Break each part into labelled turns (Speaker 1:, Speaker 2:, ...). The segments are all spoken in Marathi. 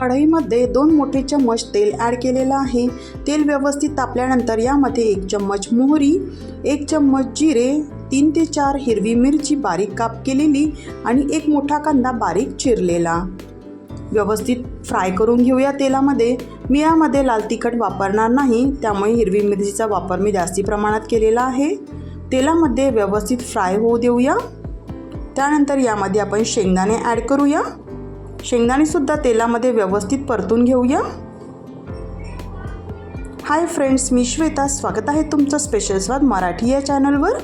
Speaker 1: कढईमध्ये दोन मोठे चम्मच तेल ॲड केलेलं आहे. तेल व्यवस्थित तापल्यानंतर यामध्ये एक चम्मच मोहरी एक चम्मच जिरे तीन ते चार हिरवी मिरची बारीक काप केलेली आणि एक मोठा कांदा बारीक चिरलेला. व्यवस्थित फ्राय करून घेऊया तेलामध्ये. मी यामध्ये लाल तिखट वापरणार नाही त्यामुळे हिरवी मिरचीचा वापर मी जास्ती प्रमाणात केलेला आहे. तेलामध्ये व्यवस्थित फ्राय होऊ देऊया. त्यानंतर यामध्ये आपण शेंगदाणे ॲड करूया. शेंगदाणेसुद्धा तेलामध्ये व्यवस्थित परतून घेऊया. हाय फ्रेंड्स मी श्वेता. स्वागत आहे तुमचं स्पेशल स्वाद मराठी या चॅनलवर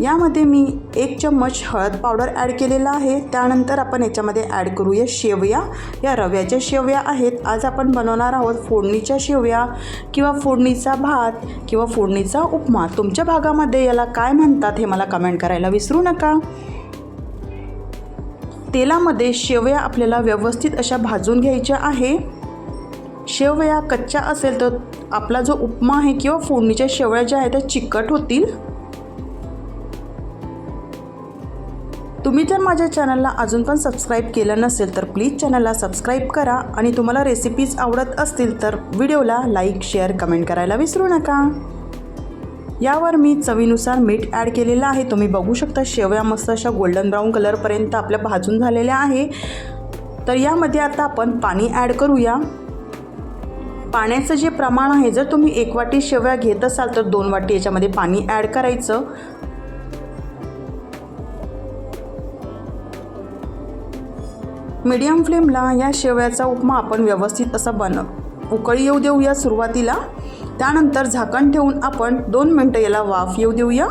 Speaker 1: यामध्ये मी एक चम्मच हळद पावडर ॲड केलेला आहे. त्यानंतर आपण याच्यामध्ये ॲड करूया शेवया. या रव्याच्या शेवया आहेत. आज आपण बनवणार आहोत फोडणीच्या शेवया किंवा फोडणीचा भात किंवा फोडणीचा उपमा. तुमच्या भागामध्ये याला काय म्हणतात हे मला कमेंट करायला विसरू नका. तेलामध्ये शेवया आपल्याला व्यवस्थित अशा भाजून घ्यायच्या आहे. शेवया कच्च्या असेल तर आपला जो उपमा आहे किंवा फोडणीच्या शेवया ज्या आहेत त्या चिकट होतील. तुम्ही जर माझ्या चॅनलला अजून पण सबस्क्राईब केलं नसेल तर प्लीज चॅनलला सबस्क्राईब करा आणि तुम्हाला रेसिपीज आवडत असतील तर व्हिडिओला लाईक शेअर कमेंट करायला विसरू नका. यावर मी चवीनुसार मीठ ॲड केलेलं आहे. तुम्ही बघू शकता शेवया मस्त अशा गोल्डन ब्राऊन कलरपर्यंत आपल्या भाजून झालेल्या आहे. तर यामध्ये आता आपण पाणी ॲड करूया. पाण्याचं जे प्रमाण आहे जर तुम्ही एक वाटी शेवया घेत असाल तर दोन वाटी याच्यामध्ये पाणी ॲड करायचं. मीडियम फ्लेमला या शेवयाचा उपमा आपण व्यवस्थित असा बन उकळी येऊ देऊया सुरुवातीला. त्यानंतर झाकण ठेवून आपण दोन मिनटं याला वाफ येऊ देऊया.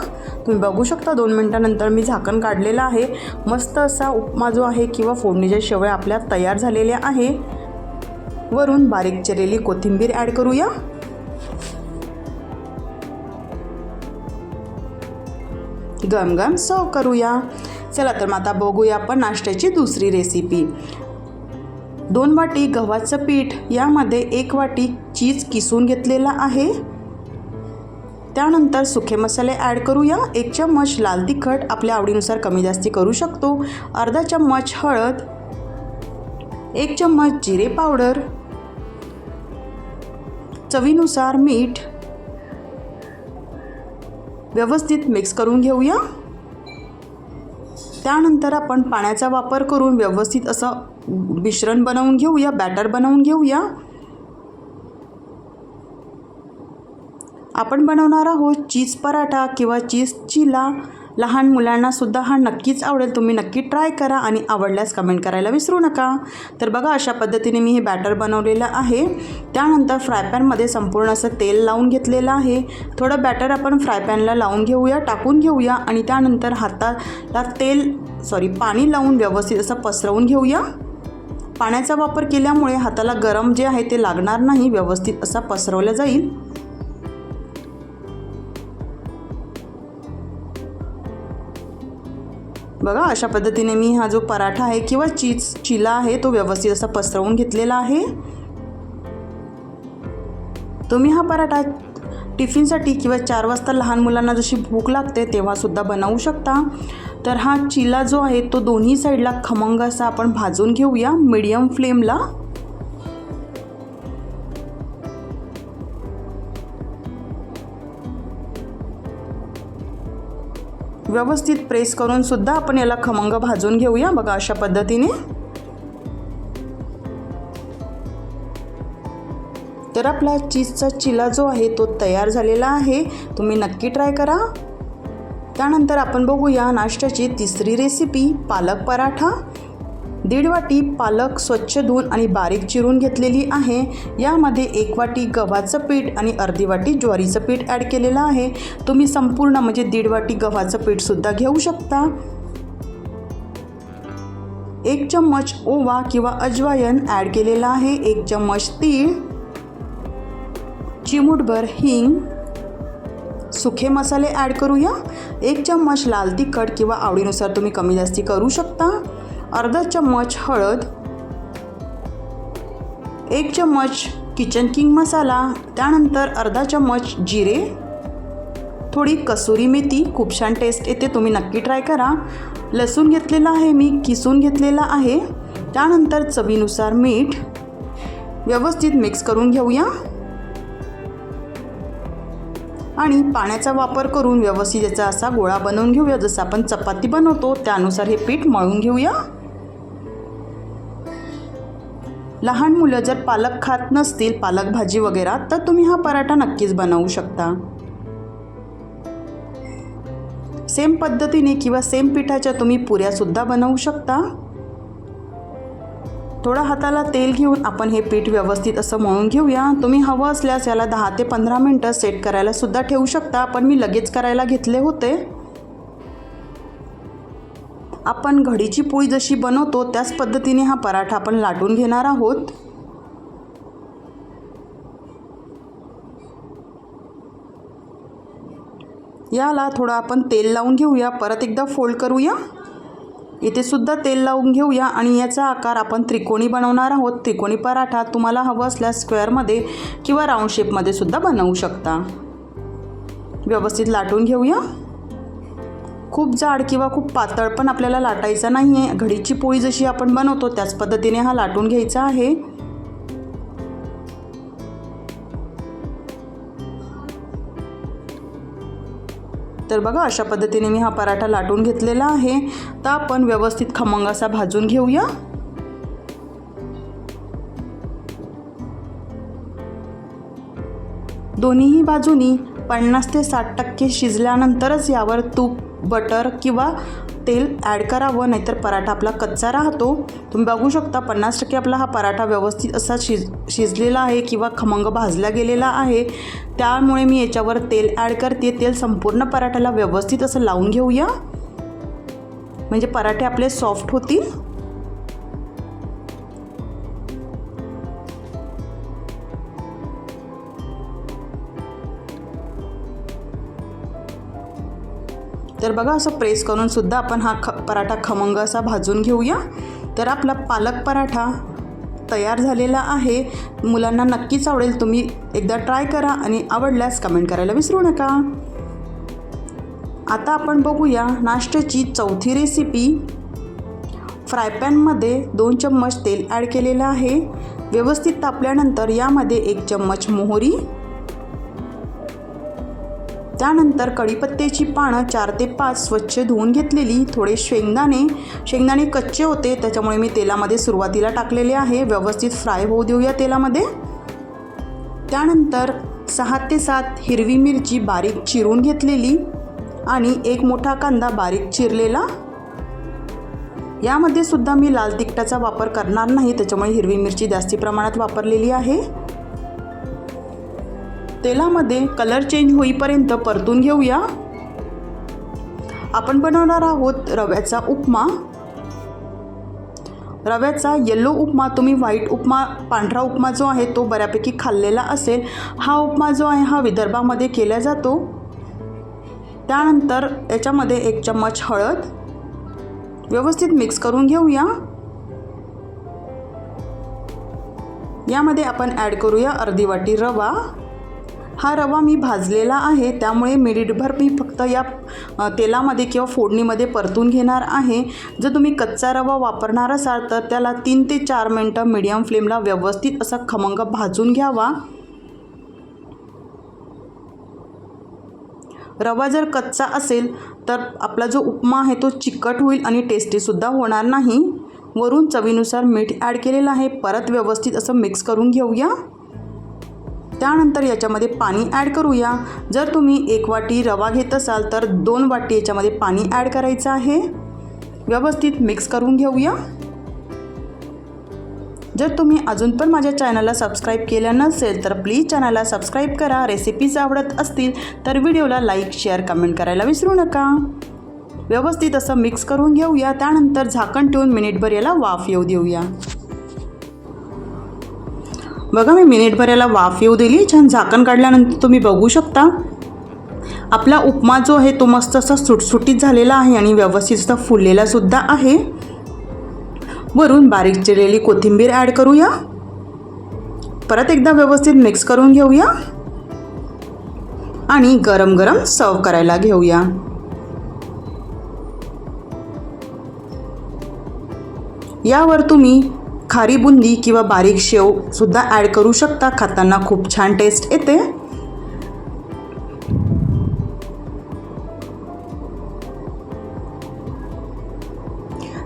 Speaker 1: तुम्ही बघू शकता दोन मिनटानंतर मी झाकण काढलेलं आहे. मस्त असा उपमा जो आहे किंवा फोडणीच्या शेवया आपल्या तयार झालेल्या आहे. वरून बारीक चिरलेली कोथिंबीर ॲड करूया. गमगम सर्व करूया. चला तर मग आता बघूया आपण नाश्त्याची दुसरी रेसिपी दोन वाटी गव्हाचं पीठ यामध्ये एक वाटी चीज किसून घेतलेला आहे. त्यानंतर सुखे मसाले ॲड करूया. एक चम्मच लाल तिखट आपल्या आवडीनुसार कमी जास्ती करू शकतो. अर्धा चम्मच हळद एक चम्मच जिरे पावडर चवीनुसार मीठ व्यवस्थित मिक्स करून घेऊया. त्यानंतर आपण पाण्याचा वापर करून व्यवस्थित असं मिश्रण बनवून घेऊया बॅटर बनवून घेऊया. आपण बनवणार आहोत चीज पराठा किंवा चीज चिला. लहान मुलांनासुद्धा हा नक्कीच आवडेल. तुम्ही नक्की ट्राय करा आणि आवडल्यास कमेंट करायला विसरू नका. तर बघा अशा पद्धतीने मी हे बॅटर बनवलेलं आहे. त्यानंतर फ्राय पॅनमध्ये संपूर्ण असं तेल लावून घेतलेलं आहे. थोडं बॅटर आपण फ्राय पॅनला लावून घेऊया टाकून घेऊया आणि त्यानंतर हाताला तेल सॉरी पाणी लावून व्यवस्थित असं पसरवून घेऊया. पाण्याचा वापर केल्यामुळे हाताला गरम जे आहे ते लागणार नाही व्यवस्थित असा पसरवला जाईल. बघा अशा पद्धतीने मी हा जो पराठा आहे किंवा चीज चिला आहे तो व्यवस्थित असा पसरवून घेतलेला आहे. तुम्ही हा पराठा टिफिनसाठी किंवा चार वाजता लहान मुलांना जशी भूक लागते तेव्हासुद्धा बनवू शकता. तर हा चिला जो आहे तो दोन्ही साईडला खमंग असा आपण भाजून घेऊया मीडियम फ्लेमला व्यवस्थित प्रेस करून सुद्धा आपण याला खमंग भाजून घेऊया बघा अशा पद्धतीने. तर आपला चीजचा चिला जो आहे तो तयार झालेला आहे. तुम्ही नक्की ट्राय करा. त्यानंतर आपण बघूया नाश्त्याची तिसरी रेसिपी पालक पराठा. दीड वाटी पालक स्वच्छ धुवून आणि बारीक चिरून घेतलेली आहे. यामध्ये एक वाटी गव्हाचं पीठ आणि अर्धी वाटी ज्वारीचं पीठ ॲड केलेलं आहे. तुम्ही संपूर्ण म्हणजे दीड वाटी गव्हाचं पीठसुद्धा घेऊ शकता. एक चम्मच ओवा किंवा अजवायन ॲड केलेला आहे. एक चम्मच तीळ. चिमूटभर हिंग. सुखे मसाले ॲड करूया. एक चम्मच लाल तिखट किंवा आवडीनुसार तुम्ही कमी जास्ती करू शकता. अर्धा चम्मच हळद. एक चम्मच किचन किंग मसाला. त्यानंतर अर्धा चम्मच जिरे. थोडी कसुरी मेथी खूप छान टेस्ट येते तुम्ही नक्की ट्राय करा. लसूण घेतलेला आहे मी किसून घेतलेला आहे. त्यानंतर चवीनुसार मीठ. व्यवस्थित मिक्स करून घेऊया. आणि पाण्याचा वापर करून व्यवस्थित याचा असा गोळा बनवून घेऊया. जसं आपण चपाती बनवतो त्यानुसार हे पीठ मळून घेऊया. लहान मुलं जर पालक खात नसतील पालक भाजी वगैरे तर तुम्ही हा पराठा नक्कीच बनवू शकता. सेम पद्धतीने किंवा सेम पिठाच्या तुम्ही पुऱ्यासुद्धा बनवू शकता. थोडं हाताला तेल घेऊन आपण हे पीठ व्यवस्थित असं मळून घेऊया. तुम्ही हवं असल्यास याला दहा ते पंधरा मिनटं सेट करायला सुद्धा ठेवू शकता. पण मी लगेच करायला घेतले होते. आपण घडीची पोळी जशी बनवतो त्याच पद्धतीने हा पराठा आपण लाटून घेणार आहोत. याला थोडं आपण तेल लावून घेऊया. परत एकदा फोल्ड करूया. इथे सुद्धा तेल लावून घेऊया आणि याचा आकार आपण त्रिकोणी बनवणार आहोत. त्रिकोणी पराठा तुम्हाला हवं असल्यास स्क्वेअरमध्ये किंवा राऊंड शेपमध्ये सुद्धा बनवू शकता. व्यवस्थित लाटून घेऊया. खूप जाड किंवा खूप पातळ पण आपल्याला लाटायचा नाही आहे घडीची पोळी जशी आपण बनवतो त्याच पद्धतीने हा लाटून घ्यायचा आहे. तर बघा अशा पद्धतीने मी हा पराठा लाटून घेतलेला आहे. तर आपण व्यवस्थित खमंग असा भाजून घेऊया. दोन्हीही बाजूनी पन्नास ते साठ टक्के शिजल्यानंतरच यावर तूप बटर किंवा तेल ॲड करावं नाहीतर पराठा आपला कच्चा राहतो. तुम्ही बघू शकता पन्नास टक्के आपला हा पराठा व्यवस्थित असा शिज शिजलेला आहे किंवा खमंग भाजला गेलेला आहे. त्यामुळे मी याच्यावर तेल ॲड करते. तेल संपूर्ण पराठ्याला व्यवस्थित असं लावून घेऊया. म्हणजे पराठे आपले सॉफ्ट होतील. तर बघा असं प्रेस करूनसुद्धा आपण हा ख पराठा खमंग असा भाजून घेऊया. तर आपला पालक पराठा तयार झालेला आहे. मुलांना नक्कीच आवडेल. तुम्ही एकदा ट्राय करा आणि आवडल्यास कमेंट करायला विसरू नका. आता आपण बघूया नाश्त्याची चौथी रेसिपी. फ्राय पॅनमध्ये दोन चम्मच तेल ॲड केलेलं आहे. व्यवस्थित तापल्यानंतर यामध्ये एक चम्मच मोहरी त्यानंतर कढीपत्त्याची पानं चार ते पाच स्वच्छ धुवून घेतलेली थोडे शेंगदाणे शेंगदाणे कच्चे होते त्याच्यामुळे मी तेलामध्ये सुरुवातीला टाकलेले आहे. व्यवस्थित फ्राय होऊ देऊया तेलामध्ये. त्यानंतर सहा ते सात हिरवी मिरची बारीक चिरून घेतलेली आणि एक मोठा कांदा बारीक चिरलेला. यामध्ये सुद्धा मी लाल तिखटाचा वापर करणार नाही त्याच्यामुळे हिरवी मिरची जास्ती प्रमाणात वापरलेली आहे. तेलामध्ये कलर चेंज होईपर्यंत परतून घेऊया. आपण बनवणार आहोत रव्याचा उपमा. रव्याचा येल्लो उपमा तुम्ही व्हाईट उपमा पांढरा उपमा जो आहे तो बऱ्यापैकी खाल्लेला असेल. हा उपमा जो आहे हा विदर्भामध्ये केला जातो. त्यानंतर याच्यामध्ये एक चम्मच हळद. व्यवस्थित मिक्स करून घेऊया. यामध्ये आपण ॲड करूया अर्धी वाटी रवा. हा रवा मी भाजलेला आहे त्यामुळे मिनिटभर मी फक्त या तेलामध्ये किंवा फोडणीमध्ये परतून घेणार आहे. जर तुम्ही कच्चा रवा वापरणार असाल तर त्याला तीन ते चार मिनटं मीडियम फ्लेमला व्यवस्थित असा खमंग भाजून घ्यावा. रवा जर कच्चा असेल तर आपला जो उपमा आहे तो चिकट होईल आणि टेस्टीसुद्धा होणार नाही. वरून चवीनुसार मीठ ॲड केलेलं आहे. परत व्यवस्थित असं मिक्स करून घेऊया. त्यानंतर याच्यामध्ये पाणी ॲड करूया. जर तुम्ही एक वाटी रवा घेत असाल तर दोन वाटी याच्यामध्ये पाणी ॲड करायचं आहे. व्यवस्थित मिक्स करून घेऊया. जर तुम्ही अजून पण माझ्या चॅनलला सबस्क्राईब केलं नसेल तर प्लीज चॅनलला सबस्क्राईब करा. रेसिपीज आवडत असतील तर व्हिडिओला लाईक शेअर कमेंट करायला विसरू नका. व्यवस्थित असं मिक्स करून घेऊया. त्यानंतर झाकण ठेवून मिनिटभर याला वाफ येऊ देऊया. बघा मी मिनिटभर याला वाफ येऊ दिली. छान झाकण काढल्यानंतर तुम्ही बघू शकता. आपला उपमा जो आहे तो मस्त असा सुटसुटीत झालेला आहे आणि व्यवस्थित असा फुललेला सुद्धा आहे. वरून बारीक चिरलेली कोथिंबीर ॲड करूया. परत एकदा व्यवस्थित मिक्स करून घेऊया. आणि गरम गरम सर्व करायला घेऊया. यावर तुम्ही खारी बुंदी किंवा बारीक शेवसुद्धा ॲड करू शकता. खाताना खूप छान टेस्ट येते.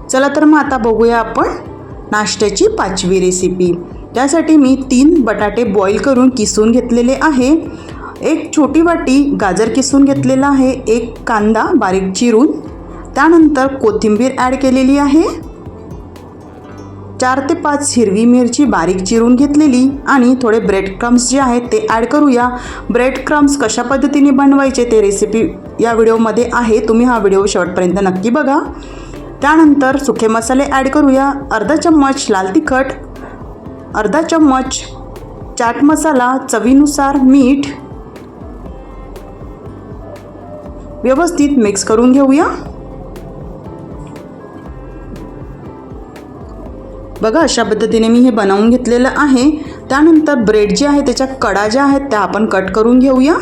Speaker 1: चला तर मग आता बघूया आपण नाश्त्याची पाचवी रेसिपी त्यासाठी मी तीन बटाटे बॉईल करून किसून घेतलेले आहे. एक छोटी वाटी गाजर किसून घेतलेला आहे. एक कांदा बारीक चिरून. त्यानंतर कोथिंबीर ॲड केलेली आहे. चार ते पाच हिरवी मिरची बारीक चिरून घेतलेली आणि थोडे ब्रेड क्रम्स जे आहेत ते ॲड करूया. ब्रेड क्रम्स कशा पद्धतीने बनवायचे ते रेसिपी या व्हिडिओमध्ये आहे. तुम्ही हा व्हिडिओ शेवटपर्यंत नक्की बघा. त्यानंतर सुखे मसाले ॲड करूया. अर्धा चम्मच लाल तिखट अर्धा चम्मच चाट मसाला चवीनुसार मीठ व्यवस्थित मिक्स करून घेऊया. बघा अशा पद्धतीने मी हे बनवून घेतलेलं आहे. त्यानंतर ब्रेड जे आहे त्याच्या कडा ज्या आहेत त्या आपण कट करून घेऊया.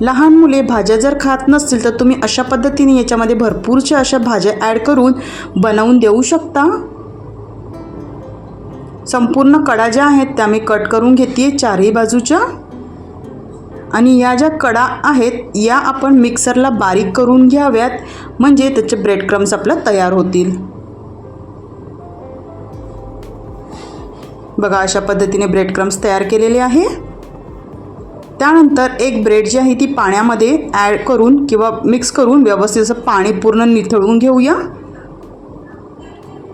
Speaker 1: लहान मुले भाज्या जर खात नसतील तर तुम्ही अशा पद्धतीने याच्यामध्ये भरपूरशा अशा भाज्या ॲड करून बनवून देऊ शकता. संपूर्ण कडा ज्या आहेत त्या मी कट करून घेते चारही बाजूच्या. आणि या ज्या कडा आहेत या आपण मिक्सरला बारीक करून घ्याव्यात. म्हणजे त्याचे ब्रेड क्रम्स आपल्या तयार होतील. बघा अशा पद्धतीने ब्रेड क्रम्स तयार केलेले आहे. त्यानंतर एक ब्रेड जी आहे ती पाण्यामध्ये ॲड करून किंवा मिक्स करून व्यवस्थित असं पाणी पूर्ण निथळून घेऊया.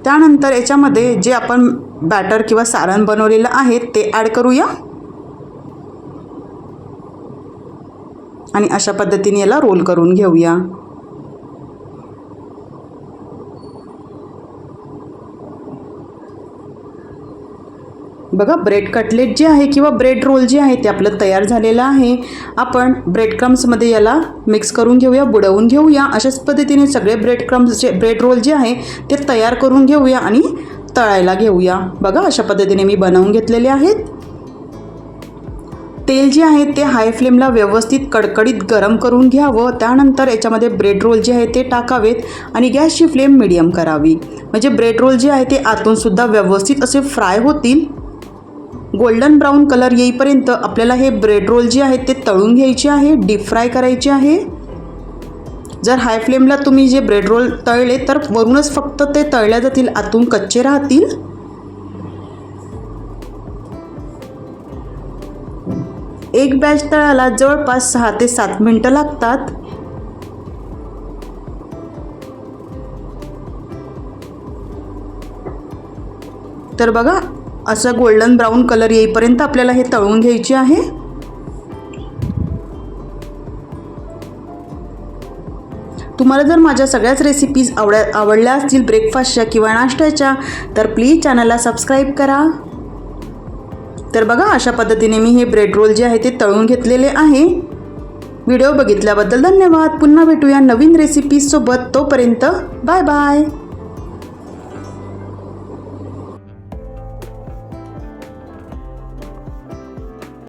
Speaker 1: त्यानंतर याच्यामध्ये जे आपण बॅटर किंवा सारण बनवलेलं आहे ते ॲड करूया. आणि अशा पद्धतीने याला रोल करून घेऊया. बघा ब्रेड कटलेट जे आहे किंवा ब्रेड रोल जे आहे ते आपलं तयार झालेलं आहे. आपण ब्रेड क्रम्समध्ये याला मिक्स करून घेऊया बुडवून घेऊया. अशाच पद्धतीने सगळे ब्रेड क्रम्स जे ब्रेड रोल जे आहे ते तयार करून घेऊया आणि तळायला घेऊया. बघा अशा पद्धतीने मी बनवून घेतलेले आहेत. तेल जे आहे ते हाय फ्लेमला व्यवस्थित कडकडीत गरम करून घ्यावं. त्यानंतर याच्यामध्ये ब्रेड रोल जे आहे ते टाकावेत आणि गॅसची फ्लेम मिडियम करावी. म्हणजे ब्रेड रोल जे आहे ते आतूनसुद्धा व्यवस्थित असे फ्राय होतील. गोल्डन ब्राऊन कलर येईपर्यंत आपल्याला हे ब्रेड रोल जे आहेत ते तळून घ्यायचे आहे डीप फ्राय करायचे आहे. जर हाय फ्लेमला तुम्ही जे ब्रेड रोल तळले तर वरूनच फक्त ते तळल्या जातील आतून कच्चे राहतील. एक बॅच तळाला जवळपास सहा ते सात मिनटं लागतात. तर बघा असं गोल्डन ब्राऊन कलर येईपर्यंत आपल्याला हे तळून घ्यायचे आहे. तुम्हाला जर माझ्या सगळ्याच रेसिपीज आवड्या आवडल्या असतील ब्रेकफास्टच्या किंवा नाश्त्याच्या तर प्लीज चॅनलला सबस्क्राईब करा. तर बघा अशा पद्धतीने मी हे ब्रेड रोल जे आहे ते तळून घेतलेले आहे. व्हिडिओ बघितल्याबद्दल धन्यवाद. पुन्हा भेटूया नवीन रेसिपीजसोबत तोपर्यंत बाय बाय